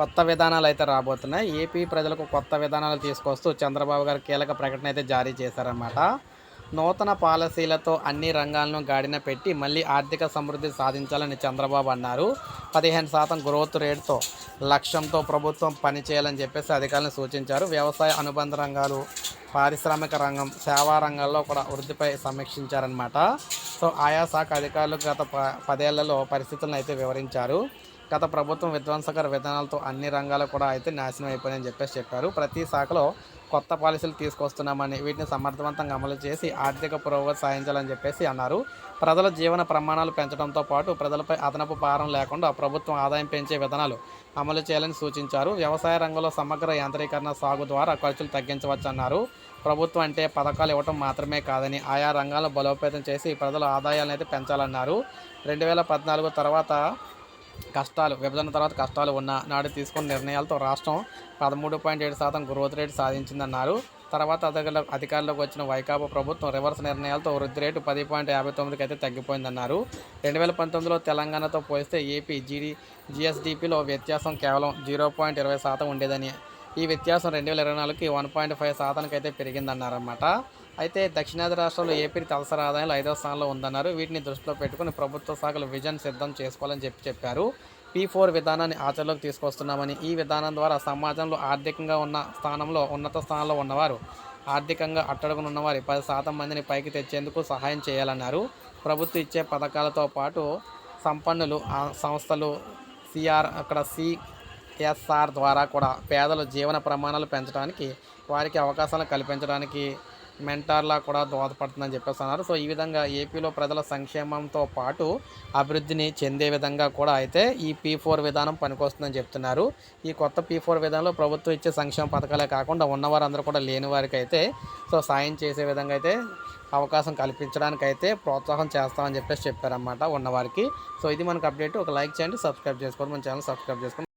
కొత్త విధానాలు అయితే రాబోతున్నాయి. ఏపీ ప్రజలకు కొత్త విధానాలు తీసుకొస్తూ చంద్రబాబు గారు కీలక ప్రకటన అయితే జారీ చేశారన్నమాట. నూతన పాలసీలతో అన్ని రంగాలను గాడిన పెట్టి మళ్ళీ ఆర్థిక సమృద్ధి సాధించాలని చంద్రబాబు అన్నారు. పదిహేను శాతం గ్రోత్ రేట్తో లక్ష్యంతో ప్రభుత్వం పనిచేయాలని చెప్పేసి అధికారులను సూచించారు. వ్యవసాయ అనుబంధ రంగాలు పారిశ్రామిక రంగం సేవా రంగాల్లో కూడా వృద్ధిపై సమీక్షించారనమాట సో ఆయా శాఖ అధికారులు గత ప పదేళ్ళలో పరిస్థితులను అయితే వివరించారు. గత ప్రభుత్వం విధ్వంసకర విధానాలతో అన్ని రంగాలు కూడా అయితే నాశనం అయిపోయాయని చెప్పేసి చెప్పారు. ప్రతి శాఖలో కొత్త పాలసీలు తీసుకొస్తున్నామని వీటిని సమర్థవంతంగా అమలు చేసి ఆర్థిక పురోగతి సాధించాలని చెప్పేసి అన్నారు. ప్రజల జీవన ప్రమాణాలు పెంచడంతో పాటు ప్రజలపై అదనపు భారం లేకుండా ప్రభుత్వం ఆదాయం పెంచే విధానాలు అమలు చేయాలని సూచించారు. వ్యవసాయ రంగంలో సమగ్ర యాంత్రీకరణ సాగు ద్వారా ఖర్చులు తగ్గించవచ్చన్నారు. ప్రభుత్వం అంటే పథకాలు ఇవ్వటం మాత్రమే కాదని ఆయా రంగాలను బలోపేతం చేసి ప్రజల ఆదాయాలను అయితే పెంచాలన్నారు. రెండు వేల పద్నాలుగు తర్వాత కష్టాలు విభజన తర్వాత కష్టాలు ఉన్న నాడు తీసుకున్న నిర్ణయాలతో రాష్ట్రం పదమూడు పాయింట్ ఏడు శాతం గ్రోత్ రేటు సాధించిందన్నారు. తర్వాత అధికారుల అధికారంలోకి వచ్చిన వైకాపా ప్రభుత్వం రివర్స్ నిర్ణయాలతో వృద్ధి రేటు పది పాయింట్ యాభై తొమ్మిదికి అయితే తగ్గిపోయిందన్నారు. రెండు వేల పంతొమ్మిదిలో తెలంగాణతో పోలిస్తే ఏపీ జీడీ జిఎస్డిపిలో వ్యత్యాసం కేవలం జీరో పాయింట్ ఇరవై శాతం ఉండేదని ఈ వ్యత్యాసం రెండు వేల ఇరవై నాలుగుకి వన్ పాయింట్ ఫైవ్ శాతానికి అయితే పెరిగిందన్నారన్నమాట. అయితే దక్షిణాది రాష్ట్రాల్లో ఏపీ తలసరి ఆదాయాలు ఐదవ స్థానంలో ఉందన్నారు. వీటిని దృష్టిలో పెట్టుకుని ప్రభుత్వ శాఖలు విజన్ సిద్ధం చేసుకోవాలని చెప్పి చెప్పారు. పీ ఫోర్ విధానాన్ని ఆచరణలోకి తీసుకొస్తున్నామని ఈ విధానం ద్వారా సమాజంలో ఆర్థికంగా ఉన్న స్థానంలో ఉన్నత స్థానంలో ఉన్నవారు ఆర్థికంగా అట్టడుగునున్న వారి పది శాతం మందిని పైకి తెచ్చేందుకు సహాయం చేయాలన్నారు. ప్రభుత్వం ఇచ్చే పథకాలతో పాటు సంపన్నులు సంస్థలు సిఆర్ అక్కడ సి ఎస్ఆర్ ద్వారా కూడా పేదల జీవన ప్రమాణాలు పెంచడానికి వారికి అవకాశాలు కల్పించడానికి మెంటార్లా కూడా దోహదపడుతుందని చెప్పేసి అన్నారు. సో ఈ విధంగా ఏపీలో ప్రజల సంక్షేమంతో పాటు అభివృద్ధిని చెందే విధంగా కూడా అయితే ఈ పీ ఫోర్ విధానం పనికొస్తుందని చెప్తున్నారు. ఈ కొత్త పీ ఫోర్ విధానంలో ప్రభుత్వం ఇచ్చే సంక్షేమ పథకాలే కాకుండా ఉన్నవారందరూ కూడా లేని వారికి అయితే సో సాయం చేసే విధంగా అయితే అవకాశం కల్పించడానికి అయితే ప్రోత్సాహం చేస్తామని చెప్పేసి చెప్పారన్నమాట ఉన్నవారికి. సో ఇది మనకు అప్డేట్. ఒక లైక్ చేయండి సబ్స్క్రైబ్ చేసుకోండి మన ఛానల్ సబ్స్క్రైబ్ చేసుకోండి.